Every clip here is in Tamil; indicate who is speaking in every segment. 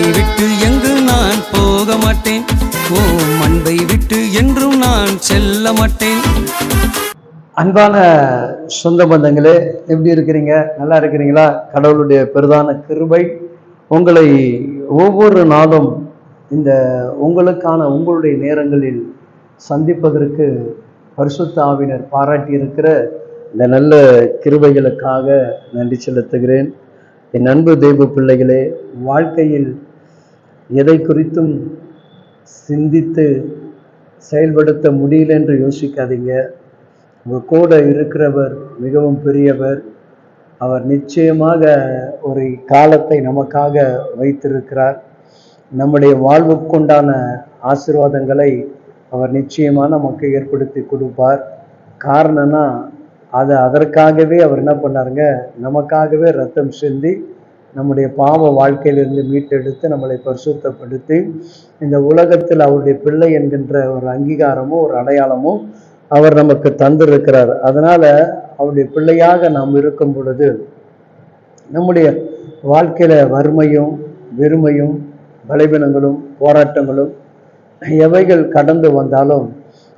Speaker 1: உன்னை விட்டு எங்கு நான் போக மாட்டேன் ஓ அன்பை விட்டு என்றும் நான் செல்ல மாட்டேன்
Speaker 2: அன்பான சொந்த பந்தங்களே எப்படி இருக்கிறீங்க? நல்லா இருக்கிறீங்களா? கடவுளுடைய பெரிதான கிருபை உங்களை ஒவ்வொரு நாளும் இந்த உங்களுக்கான உங்களுடைய நேரங்களில் சந்திப்பதற்கு பரிசுத்த ஆவினர் பாராட்டி இருக்கிற இந்த நல்ல கிருபைகளுக்காக நன்றி செலுத்துகிறேன். என் அன்பு தெய்வ பிள்ளைகளே வாழ்க்கையில் எதை குறித்தும் சிந்தித்து செயல்படுத்த முடியல என்று யோசிக்காதீங்க. உங்கள் கூட இருக்கிறவர் மிகவும் பெரியவர். அவர் நிச்சயமாக ஒரு காலத்தை நமக்காக வைத்திருக்கிறார். நம்முடைய வாழ்வுக்குண்டான ஆசீர்வாதங்களை அவர் நிச்சயமாக நமக்கு ஏற்படுத்தி கொடுப்பார். காரணம்னா அதை அதற்காகவே அவர் என்ன பண்ணாருங்க? நமக்காகவே ரத்தம் சிந்தி நம்முடைய பாவ வாழ்க்கையிலிருந்து மீட்டெடுத்து நம்மளை பரிசுத்தப்படுத்தி இந்த உலகத்தில் அவருடைய பிள்ளை என்கின்ற ஒரு அங்கீகாரமும் ஒரு அடையாளமும் அவர் நமக்கு தந்திருக்கிறார். அதனால அவருடைய பிள்ளையாக நாம் இருக்கும் பொழுது நம்முடைய வாழ்க்கையில வறுமையும் வெறுமையும் பலவீனங்களும் போராட்டங்களும் எவைகள் கடந்து வந்தாலும்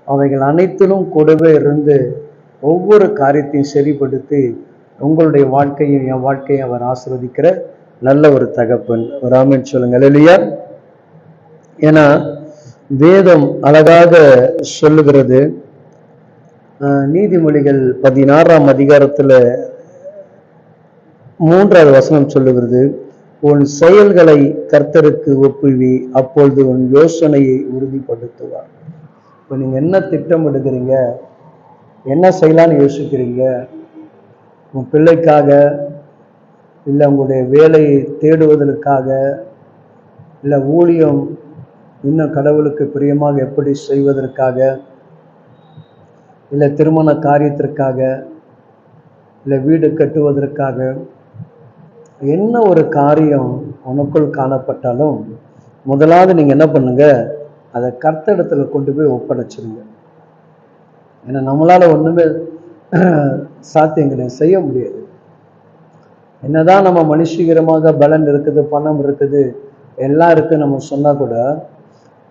Speaker 2: அவைகள் அனைத்திலும் கூடவே இருந்து ஒவ்வொரு காரியத்தையும் சரிப்படுத்தி உங்களுடைய வாழ்க்கையும் என் வாழ்க்கையை அவர் ஆசிர்வதிக்கிற நல்ல ஒரு தகப்பன். ஒரு ஆமின் சொல்லுங்கள் இல்லையா ஏன்னா வேதம் அழகாக சொல்லுகிறது. நீதிமொழிகள் பதினாறாம் அதிகாரத்துல மூன்றாவது வசனம் சொல்லுகிறது. உன் செயல்களை கர்த்தருக்கு ஒப்புவி அப்பொழுது உன் யோசனையை உறுதிப்படுத்துவார். இப்போ நீங்க என்ன திட்டமிடுகிறீங்க? என்ன செய்யலாம்னு யோசிக்கிறீங்க? உன் பிள்ளைக்காக இல்லை உங்களுடைய வேலையை தேடுவதற்காக இல்லை ஊழியம் இன்னும் கடவுளுக்கு பிரியமாக எப்படி செய்வதற்காக இல்லை திருமண காரியத்திற்காக இல்லை வீடு கட்டுவதற்காக என்ன ஒரு காரியம் உனக்குள் காணப்பட்டாலும் முதலாவது நீங்கள் என்ன பண்ணுங்க அதை கர்த்தரிடத்துல கொண்டு போய் ஒப்படைச்சிருங்க. ஏன்னா நம்மளால் ஒன்றுமே சாத்தியங்களை செய்ய முடியாது. என்னதான் நம்ம மனுஷீகரமாக பலன் இருக்குது பணம் இருக்குது எல்லாம் இருக்கு நம்ம சொன்னா கூட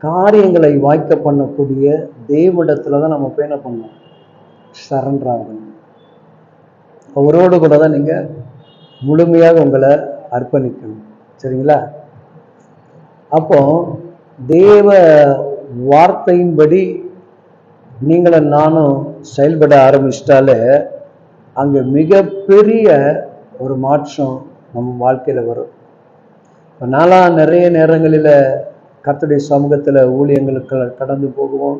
Speaker 2: காரியங்களை வாய்க்க பண்ணக்கூடிய தேவனிடத்துல தான் நம்ம போய் என்ன பண்ணணும் சரண்டர் ஆகணும் அவரோடு கூட தான் நீங்க முழுமையாக உங்களை அர்ப்பணிக்கணும். சரிங்களா? அப்போ தேவ வார்த்தையின்படி நீங்களும் நானும் செயல்பட ஆரம்பிச்சிட்டாலே அங்கே மிகப்பெரிய ஒரு மாற்றம் நம்ம வாழ்க்கையில் வரும். இப்போ நாளாக நிறைய நேரங்களில் கர்த்தருடைய சமூகத்தில் ஊழியங்களுக்கு கடந்து போகுவோம்.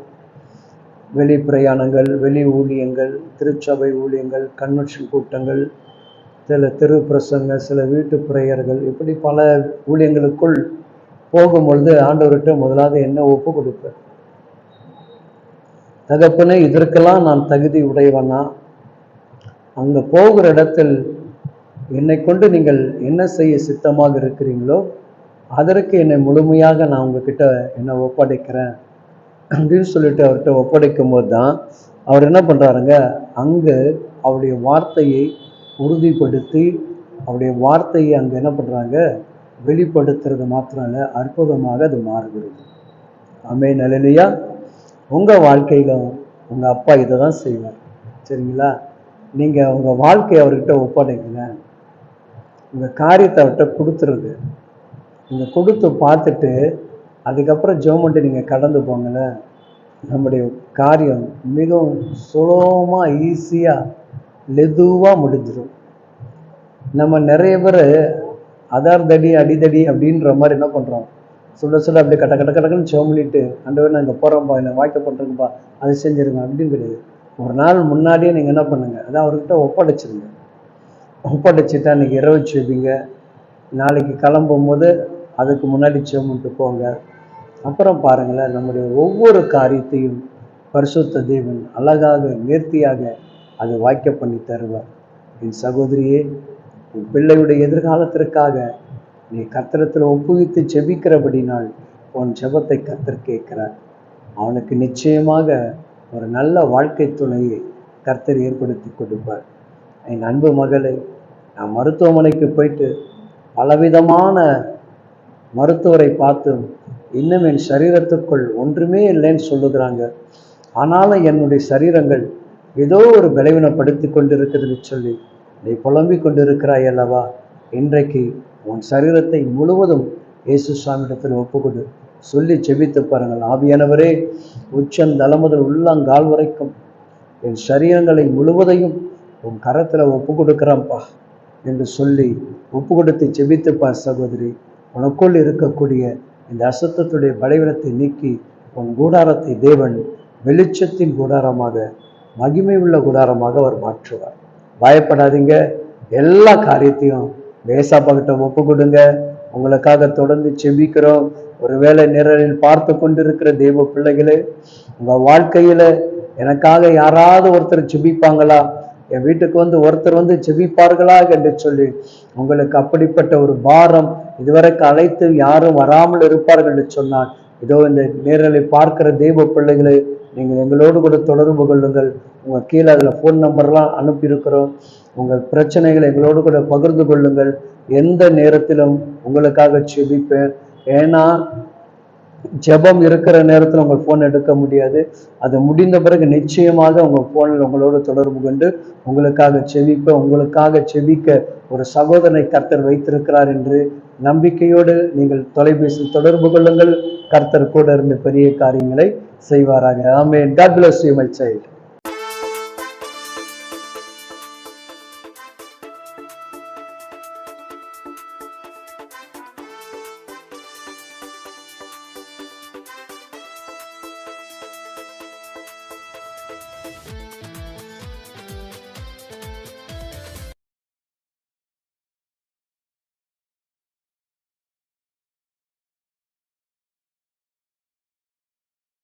Speaker 2: வெளி பிரயாணங்கள் வெளி ஊழியங்கள் திருச்சபை ஊழியங்கள் கன்வென்ஷன் கூட்டங்கள் சில தெரு பிரசங்க சில வீட்டு பிரேயர்கள் இப்படி பல ஊழியங்களுக்குள் போகும்பொழுது ஆண்டவர்கிட்ட முதலாவது என்ன ஒப்பு கொடுப்பேன்? தகப்பனே இதற்கெல்லாம் நான் தகுதி உடையவனா? அங்கே போகிற இடத்தில் என்னை கொண்டு நீங்கள் என்ன செய்ய சித்தமாக இருக்கிறீங்களோ அதற்கு என்னை முழுமையாக நான் உங்ககிட்ட என்னை ஒப்படைக்கிறேன் அப்படின்னு சொல்லிட்டு அவர்கிட்ட ஒப்படைக்கும் போது தான் அவர் என்ன பண்ணுறாருங்க அங்கே அவருடைய வார்த்தையை உறுதிப்படுத்தி அவருடைய வார்த்தையை அங்கே என்ன பண்ணுறாங்க வெளிப்படுத்துறது மாத்திரம் இல்லை அற்புதமாக அது மாறுகிறது. அமே நிலையிலையா உங்கள் வாழ்க்கையிலும் உங்கள் அப்பா இதை தான் செய்வார். சரிங்களா? நீங்கள் உங்கள் வாழ்க்கையை அவர்கிட்ட ஒப்படைக்கல உங்கள் காரியத்தை அவர்கிட்ட கொடுத்துருது நீங்கள் கொடுத்து பார்த்துட்டு அதுக்கப்புறம் ஜெர்மன்ட்டு நீங்கள் கடந்து போங்களேன் நம்முடைய காரியம் மிகவும் சுலபமாக ஈஸியாக லெதுவாக முடிஞ்சிடும். நம்ம நிறைய பேர் அதார்தடி அடிதடி அப்படின்ற மாதிரி என்ன பண்ணுறோம் சுட சுட அப்படியே கட்ட கட்ட கடக்குன்னு சோமலிட்டு ஆண்டவர் நான் இங்கே போகிறோம்ப்பா இல்லை வாய்க்க பண்ணுறேங்கப்பா அது செஞ்சுருங்க அப்படின்னு கிடையாது. ஒரு நாள் முன்னாடியே நீங்கள் என்ன பண்ணுங்கள் அதான் அவர்கிட்ட ஒப்படைச்சிருங்க. ஒப்படைச்சிட்டா அன்றைக்கி இரவு செய்வீங்க நாளைக்கு கிளம்பும் போது அதுக்கு முன்னாடி சோமிட்டு போங்க. அப்புறம் பாருங்களேன் நம்முடைய ஒவ்வொரு காரியத்தையும் பரிசுத்த தேவன் அழகாக நேர்த்தியாக அதை வாய்க்க பண்ணி தருவார். என் சகோதரியே பிள்ளையுடைய எதிர்காலத்திற்காக நீ கத்திரத்தில் ஒப்புவித்து ஜெபிக்கிறபடினால் உன் ஜெபத்தை கத்தர் கேட்கிறார். அவனுக்கு நிச்சயமாக ஒரு நல்ல வாழ்க்கை துணையை கர்த்தர் ஏற்படுத்தி கொடுப்பார். என் அன்பு மகளை நான் மருத்துவமனைக்கு போயிட்டு பலவிதமான மருத்துவரை பார்த்தும் இன்னும் என் சரீரத்துக்குள் ஒன்றுமே இல்லைன்னு சொல்லுகிறாங்க. ஆனாலும் என்னுடைய சரீரங்கள் ஏதோ ஒரு பலவீனப்படுத்தி கொண்டிருக்குதுன்னு சொல்லி நீ புலம்பிக் கொண்டிருக்கிறாய் அல்லவா? இன்றைக்கு உன் சரீரத்தை முழுவதும் இயேசு சுவாமியிடத்தில் ஒப்புக்கொடு. சொல்லி செபித்து பாருங்கள். ஆவியானவரே உச்சம் தலை முதல் உள்ளங்கால் வரைக்கும் என் சரீரங்களை முழுவதையும் உன் கரத்தில் ஒப்பு கொடுக்குறான்ப்பா என்று சொல்லி ஒப்பு கொடுத்து செபித்துப்பா சகோதரி. உனக்குள் இருக்கக்கூடிய இந்த அசத்தத்துடைய பலவீனத்தை நீக்கி உன் கூடாரத்தை தேவன் வெளிச்சத்தின் கூடாரமாக மகிமை உள்ள கூடாரமாக அவர் மாற்றுவார். பயப்படாதீங்க. எல்லா காரியத்தையும் வேசாப்பாக்கிட்ட ஒப்பு கொடுங்க உங்களுக்காக தொடர்ந்து செபிக்கிறோம். ஒருவேளை நிரலில் பார்த்து கொண்டிருக்கிற தெய்வ பிள்ளைகளே உங்க வாழ்க்கையில எனக்காக யாராவது ஒருத்தர் செபிப்பாங்களா? என் வீட்டுக்கு வந்து ஒருத்தர் வந்து செபிப்பார்களா என்று சொல்லி உங்களுக்கு அப்படிப்பட்ட ஒரு பாரம் இதுவரைக்கும் அழைத்து யாரும் வராமல் இருப்பார்கள் என்று சொன்னான் இதோ இந்த நேரலை பார்க்கிற தெய்வ பிள்ளைகளை நீங்கள் எங்களோடு கூட தொடர்பு கொள்ளுங்கள். உங்கள் கீழே அதில் ஃபோன் நம்பர்லாம் அனுப்பியிருக்கிறோம். உங்கள் பிரச்சனைகளை எங்களோடு கூட பகிர்ந்து கொள்ளுங்கள். எந்த நேரத்திலும் உங்களுக்காக செபிப்பேன். ஏன்னா ஜெபம் இருக்கிற நேரத்தில் உங்கள் ஃபோன் எடுக்க முடியாது. அது முடிந்த பிறகு நிச்சயமாக உங்கள் ஃபோனில் உங்களோடு தொடர்பு கொண்டு உங்களுக்காக செபிப்ப உங்களுக்காக செவிக்க ஒரு சகோதரனை கர்த்தர் வைத்திருக்கிறார் என்று நம்பிக்கையோடு நீங்கள் தொலைபேசியில் தொடர்பு கொள்ளுங்கள். கர்த்தர் கூட இருந்து பெரிய காரியங்களை செய்வாராக. ஆமே God bless you